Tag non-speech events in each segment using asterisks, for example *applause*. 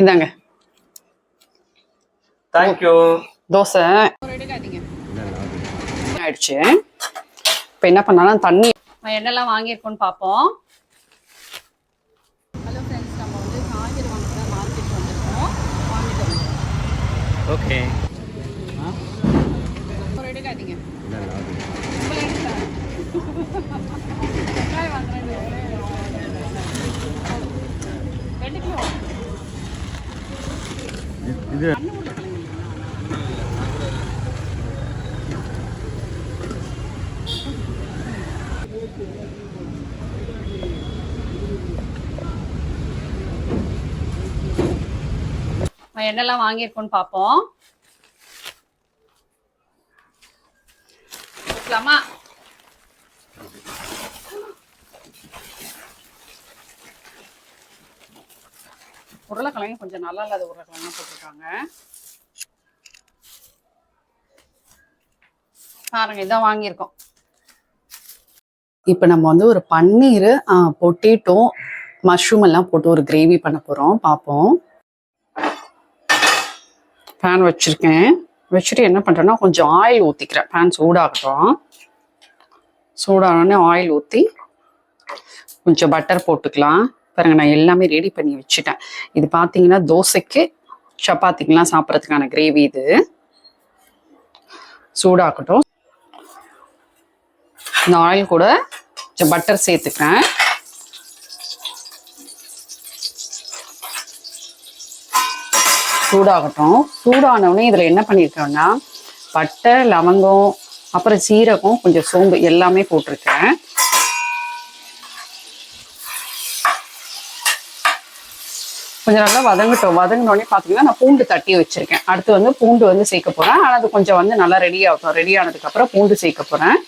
இந்தாங்க. Thank you dosa. ஆயிடுச்சு. இப்போ என்ன பண்ணாலும்? தண்ணி. நான் என்னெல்லாம் வாங்கியிருக்கோன்னு பார்ப்போம். ஹலோ ஃப்ரெண்ட்ஸ் நம்ம வந்து காய்கறி வாங்க மார்க்கெட் வந்திருக்கோம். வாங்கிட்டு வந்தோம் ஓகே ஒரு எடுக்காதீங்க. உங்களை *laughs* இது என்னெல்லாம் வாங்கியிருக்கோன்னு பார்ப்போம். பார்க்கலாமா? உருளைக்கிழங்கு கொஞ்சம் நல்லா இல்லாத உருளைக்கிழங்கு போட்டிருக்காங்க. பாருங்க இதான் வாங்கியிருக்கோம். இப்போ நம்ம வந்து ஒரு பன்னீர் பொட்டேட்டோ மஷ்ரூம் எல்லாம் போட்டு ஒரு கிரேவி பண்ண போகிறோம் பார்ப்போம் பேன் வச்சுருக்கேன். வச்சுட்டு என்ன பண்ணுறேன்னா கொஞ்சம் ஆயில் ஊற்றிக்கிறேன் பேன் சூடாகட்டும். சூடானோடனே ஆயில் ஊற்றி கொஞ்சம் பட்டர் போட்டுக்கலாம். பாருங்க நான் எல்லாமே ரெடி பண்ணி வச்சுட்டேன். இது பார்த்தீங்கன்னா தோசைக்கு சப்பாத்திக்கெலாம் சாப்பிட்றதுக்கான கிரேவி இது. சூடாகட்டும் இந்த ஆயில் கூட கொஞ்சம் பட்டர் சேர்த்துக்கிறேன். சூடாகட்டும். சூடானவுடனே இதில் என்ன பண்ணியிருக்கேன்னா பட்டை லவங்கம் அப்புறம் சீரகம் கொஞ்சம் சோம்பு எல்லாமே போட்டிருக்கேன். கொஞ்சம் நல்லா வதங்கட்டும். வதங்கினோடனே பார்த்தீங்கன்னா நான் பூண்டு தட்டி வச்சிருக்கேன். அடுத்து வந்து பூண்டு வந்து சேர்க்க போகிறேன் ஆனால் அது கொஞ்சம் வந்து நல்லா ரெடி ஆகட்டும். ரெடி ஆனதுக்கப்புறம் பூண்டு சேர்க்க போகிறேன்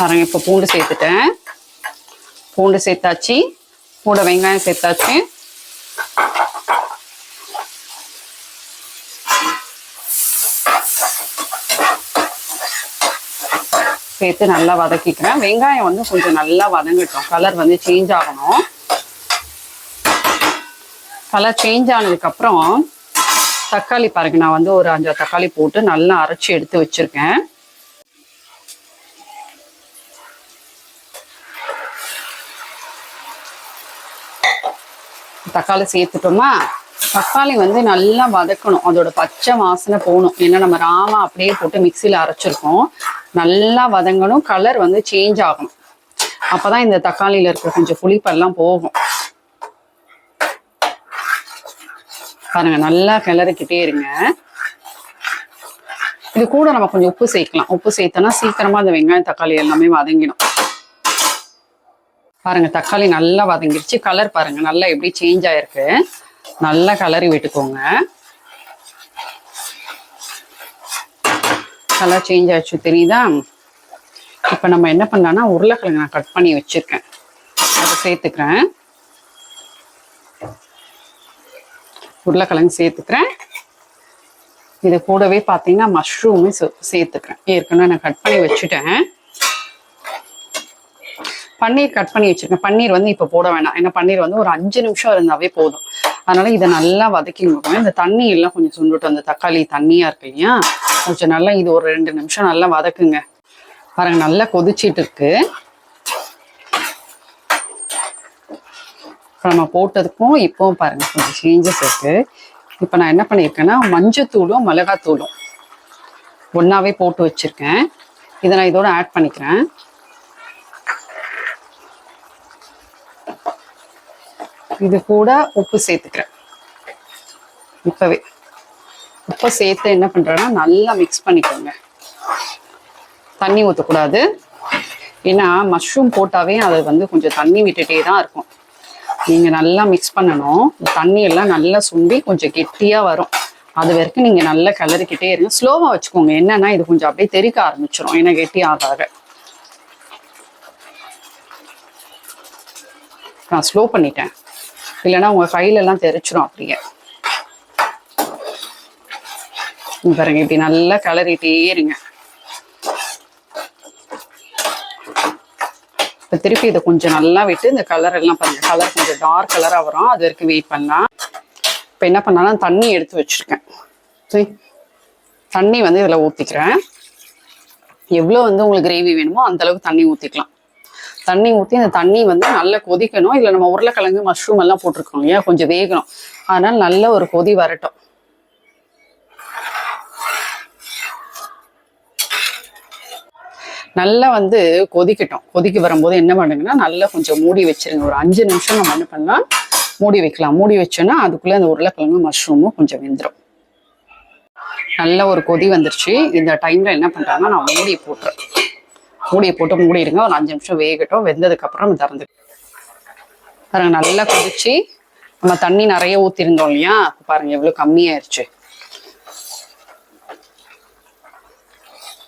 பாருங்க இப்போ பூண்டு சேர்த்துட்டேன். பூண்டு சேர்த்தாச்சு. கூட வெங்காயம் சேர்த்தாச்சு. சேர்த்து நல்லா வதக்கிக்கிறேன். வெங்காயம் வந்து கொஞ்சம் நல்லா வதங்கட்டும். கலர் வந்து சேஞ்ச் ஆகணும். கலர் சேஞ்ச் ஆனதுக்கப்புறம் தக்காளி பாருங்க. நான் வந்து ஒரு அஞ்சு தக்காளி போட்டு நல்லா அரைச்சி எடுத்து வச்சிருக்கேன். தக்காளி சேர்த்துட்டோமா? தக்காளி வந்து நல்லா வதக்கணும். அதோட பச்சை வாசனை போகணும். ஏன்னா நம்ம ராமா அப்படியே போட்டு மிக்சியில் அரைச்சிருக்கோம். நல்லா வதங்கணும் கலர் வந்து சேஞ்ச் ஆகணும். அப்பதான் இந்த தக்காளியில் இருக்க கொஞ்சம் புளிப்பெல்லாம் போகும். பாருங்க நல்லா கிளறிக்கிட்டே இருங்க. இது கூட நம்ம கொஞ்சம் உப்பு சேர்க்கலாம். உப்பு சேர்த்தோன்னா சீக்கிரமா அந்த வெங்காயம் தக்காளி எல்லாமே வதங்கிடும். பாருங்க தக்காளி நல்லா வதங்கிடுச்சு கலர் பாருங்க நல்லா எப்படி சேஞ்ச் ஆயிருக்கு. நல்லா கலரி விட்டுக்கோங்க. கலர் சேஞ்ச் ஆச்சு தெரியுதா? இப்போ நம்ம என்ன பண்ணலாம்னா உருளைக்கிழங்கு நான் கட் பண்ணி வச்சிருக்கேன். அதை சேர்த்துக்கிறேன். உருளைக்கிழங்கு சேர்த்துக்கிறேன். இது கூடவே பார்த்தீங்கன்னா மஷ்ரூமே சேர்த்துக்கிறேன். ஏற்கனவே நான் கட் பண்ணி வச்சுட்டேன். பன்னீர் கட் பண்ணி வச்சிருக்கேன். பன்னீர் வந்து இப்போ போட வேணாம். ஏன்னா பன்னீர் வந்து ஒரு அஞ்சு நிமிஷம் இருந்தாவே போதும். அதனால இதை நல்லா வதக்கி இந்த தண்ணி எல்லாம் கொஞ்சம் சுண்டுட்டு அந்த தக்காளி தண்ணியா இருக்கு இல்லையா? கொஞ்சம் நல்லா இது ஒரு ரெண்டு நிமிஷம் நல்லா வதக்குங்க. பாருங்க நல்லா கொதிச்சிட்டு இருக்கு. இப்போ நம்ம போட்டதுக்கும் இப்போவும் பாருங்க கொஞ்சம் சேஞ்சஸ் இருக்கு. இப்போ நான் என்ன பண்ணியிருக்கேன்னா மஞ்சத்தூளும் மிளகாத்தூளும் ஒன்றாவே போட்டு வச்சிருக்கேன். இதை நான் இதோட ஆட் பண்ணிக்கிறேன். இது கூட உப்பு சேர்த்துக்கிறேன். இப்பவே. உப்பை சேர்த்து என்ன பண்றேன்னா நல்லா மிக்ஸ் பண்ணிக்கோங்க. தண்ணி ஊற்றக்கூடாது ஏன்னா மஷ்ரூம் போட்டாவே அது வந்து கொஞ்சம் தண்ணி விட்டுட்டே தான் இருக்கும். நீங்கள் நல்லா மிக்ஸ் பண்ணணும். தண்ணி எல்லாம் நல்லா சுண்டி கொஞ்சம் கெட்டியாக வரும். அது வரைக்கும் நீங்கள் நல்லா கிளறிக்கிட்டே இருங்க. ஸ்லோவாக வச்சுக்கோங்க. என்னன்னா இது கொஞ்சம் அப்படியே தெறிக்க ஆரம்பிச்சிடும் ஏன்னா கெட்டி ஆகாக நான் ஸ்லோ பண்ணிட்டேன். இல்லைன்னா உங்கள் கையிலெல்லாம் தெரிச்சிடும் அப்படியே. பாருங்க இப்படி நல்லா கிளறிட்டே இருங்க. இப்போ திருப்பி இதை கொஞ்சம் நல்லா விட்டு இந்த கலர் எல்லாம் பாருங்க கலர் கொஞ்சம் டார்க் கலராக வரும். அது வரைக்கும் வெயிட் பண்ணலாம். இப்போ என்ன பண்ணலாம் தண்ணி எடுத்து வச்சுருக்கேன். சரி. தண்ணி வந்து இதில் ஊற்றிக்கிறேன் எவ்வளோ வந்து உங்களுக்கு கிரேவி வேணுமோ அந்தளவுக்கு தண்ணி ஊற்றிக்கலாம் தண்ணி ஊற்றி அந்த தண்ணி வந்து நல்லா கொதிக்கணும். இல்லை நம்ம உருளைக்கிழங்கு மஷ்ரூம் எல்லாம் போட்டிருக்கோம் இல்லையா? கொஞ்சம் வேகணும். அதனால் நல்ல ஒரு கொதி வரட்டும். நல்லா வந்து கொதிக்கட்டும். கொதிக்க வரும்போது என்ன பண்ணுங்கன்னா நல்லா கொஞ்சம் மூடி வச்சிருங்க. ஒரு அஞ்சு நிமிஷம் நம்ம என்ன பண்ணலாம்? மூடி வைக்கலாம். மூடி வச்சோன்னா அதுக்குள்ளே அந்த உருளைக்கிழங்கு மஷ்ரூமும் கொஞ்சம் வெந்துடும் நல்ல ஒரு கொதி வந்துருச்சு. இந்த டைமில் என்ன பண்ணுறாங்கன்னா நான் மூடியை போட்டுறேன். மூடியை போட்டு மூடிடுங்க. ஒரு அஞ்சு நிமிஷம் வேகட்டும். வெந்ததுக்கு அப்புறம் திறந்து பாருங்க நல்லா கொதிச்சு நம்ம தண்ணி நிறைய ஊத்திருந்தோம் இல்லையா? பாருங்க எவ்வளவு கம்மியாயிருச்சு.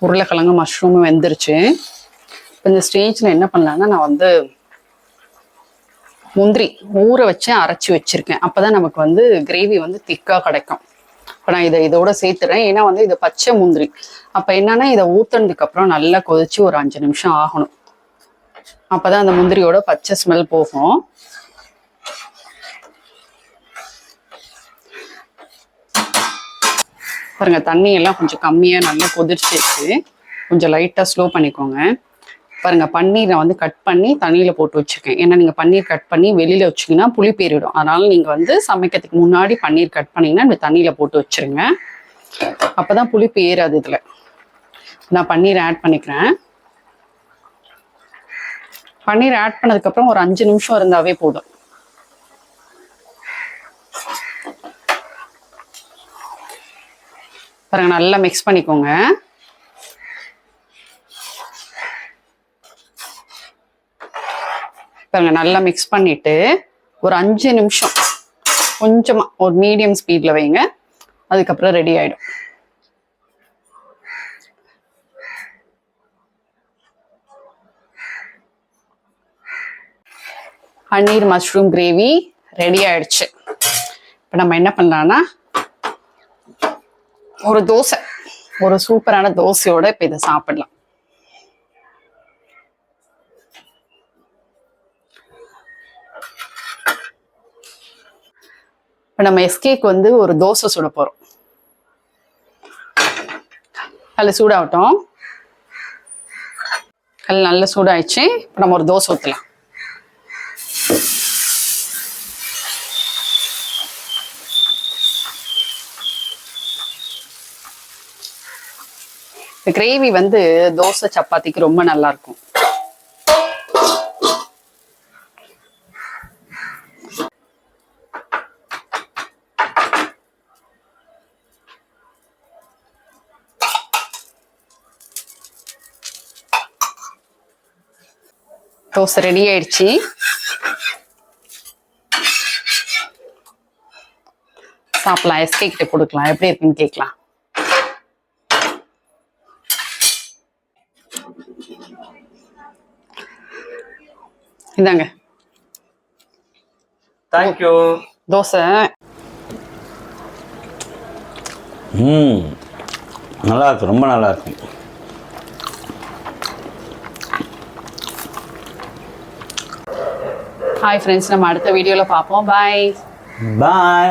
உருளைக்கிழங்கு மஷ்ரூமும் வெந்துருச்சு. இந்த ஸ்டேஜ்ல என்ன பண்ணலான்னா நான் வந்து முந்திரி ஊற வச்சு அரைச்சி வச்சிருக்கேன். அப்பதான் நமக்கு வந்து கிரேவி வந்து திக்கா கிடைக்கும். இப்போ நான் இதை இதோட சேர்த்துறேன். ஏன்னா வந்து இது பச்சை முந்திரி. அப்போ என்னன்னா இதை ஊத்துனதுக்கு அப்புறம் நல்லா கொதிச்சு ஒரு அஞ்சு நிமிஷம் ஆகணும். அப்போதான் அந்த முந்திரியோட பச்சை ஸ்மெல் போகும். பாருங்க தண்ணி எல்லாம் கொஞ்சம் கம்மியா நல்லா கொதிச்சிருச்சு கொஞ்சம் லைட்டா ஸ்லோ பண்ணிக்கோங்க. பாருங்க பன்னீரை வந்து கட் பண்ணி தண்ணியில போட்டு வச்சிருக்கேன். ஏன்னா நீங்க பன்னீர் கட் பண்ணி வெளியில வச்சீங்கன்னா புளி பேரிடும். அதனால நீங்க வந்து சமைக்கிறதுக்கு முன்னாடி பன்னீர் கட் பண்ணீங்கன்னா இந்த தண்ணியில போட்டு வச்சிருங்க. அப்பதான் புளி பேராது இதுல. நான் பன்னீர் ஆட் பண்ணிக்கிறேன். பன்னீர் ஆட் பண்ணதுக்கு அப்புறம் ஒரு அஞ்சு நிமிஷம் இருந்தாவே போதும். பாருங்க நல்லா மிக்ஸ் பண்ணிக்கோங்க. பாருங்க நல்லா மிக்ஸ் பண்ணிட்டு ஒரு அஞ்சு நிமிஷம் கொஞ்சமா ஒரு மீடியம் ஸ்பீட்ல வைங்க. அதுக்கப்புறம் ரெடி ஆகிடும் பன்னீர் மஷ்ரூம் கிரேவி ரெடி ஆயிடுச்சு. இப்போ நம்ம என்ன பண்ணலாம்னா ஒரு தோசை ஒரு சூப்பரான தோசையோட இப்போ இதை சாப்பிடலாம். இப்போ நம்ம எஸ்கேக்கு வந்து ஒரு தோசை சுட போகிறோம் அதில் சூடாகட்டும். கல் நல்ல சூடாயிடுச்சு. இப்போ நம்ம ஒரு தோசை ஊற்றலாம் இந்த கிரேவி வந்து தோசை சப்பாத்திக்கு ரொம்ப நல்லா இருக்கும். தோசை ரெடி ஆயிடுச்சு. சாப்பிடலாம். எஸ்கே கிட்ட கொடுக்கலாம். எப்படி இருக்குன்னு கேட்கலாம். இந்தாங்க. Thank you dosa. ம் நல்லா இருக்கு ரொம்ப நல்லா இருக்கு ஹாய் ஃப்ரெண்ட்ஸ் நம்ம அடுத்த வீடியோவில் பார்ப்போம். பாய் பாய்